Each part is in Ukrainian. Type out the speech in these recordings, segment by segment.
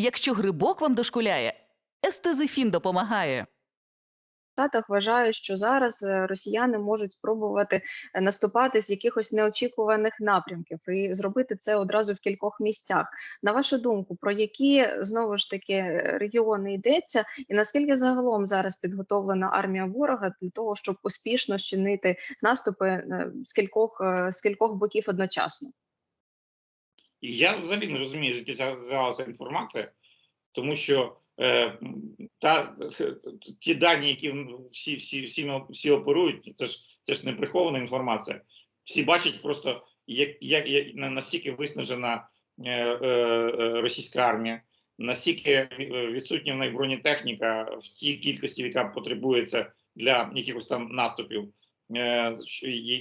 Якщо грибок вам дошкуляє, естезифін допомагає. Штатах вважають, що зараз е, росіяни можуть спробувати е, наступати з якихось неочікуваних напрямків і зробити це одразу в кількох місцях. На вашу думку, про які знову ж таки е, регіони йдеться, і наскільки загалом зараз підготовлена армія ворога для того, щоб успішно чинити наступи з кількох з кількох боків одночасно? І я взагалі не розумію, звідки взя- взялася інформація, тому що е, та, ті дані, які всі, всі, всі, всі оперують, це ж, це ж не прихована інформація. Всі бачать просто, як, як, як наскільки виснажена е, е, е, російська армія, наскільки е, відсутня в неї бронетехніка в тій кількості, яка потребується для якихось там наступів. Е,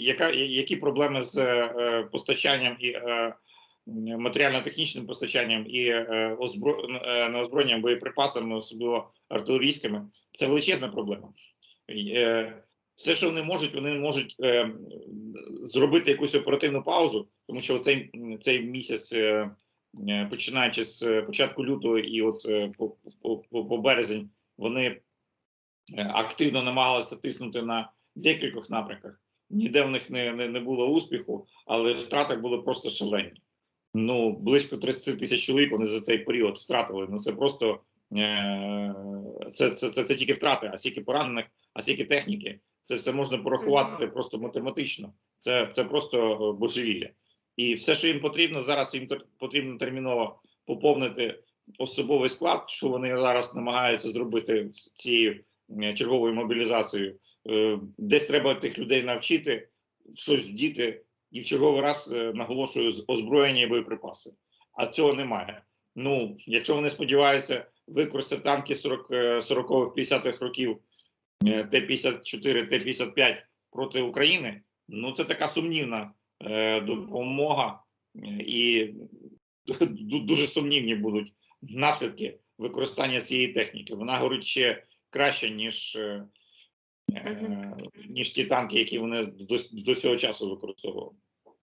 яка, які проблеми з е, постачанням і е, матеріально-технічним постачанням і е, озбро... е, неозброєнням боєприпасами, особливо артилерійськими, це величезна проблема. Е, Все, що вони можуть, вони можуть е, зробити якусь оперативну паузу, тому що цей, цей місяць, е, починаючи з початку лютого і от е, по, по, по, березень, вони активно намагалися тиснути на декількох напрямках. Ніде в них не, не, не було успіху, але втрати були просто шалені ну близько 30 тисяч чоловік вони за цей період втратили. Ну це просто е, це, це, це, це тільки втрати, а скільки поранених, а скільки техніки. Це все можна порахувати просто математично. Це, це просто е, божевілля. І все, що їм потрібно, зараз їм потрібно терміново поповнити особовий склад, що вони зараз намагаються зробити цією черговою мобілізацією. Е, Десь треба тих людей навчити, щось вдіти, і в черговий раз е, наголошую озброєння і боєприпаси. А цього немає. Ну, якщо вони сподіваються використати танки 40, е, 40-х, 50-х років е, Т-54, Т-55 проти України, ну це така сумнівна е, допомога, е, і дуже сумнівні будуть наслідки використання цієї техніки. Вона говорить ще краще, ніж, е, е, ніж ті танки, які вони до, до цього часу використовували.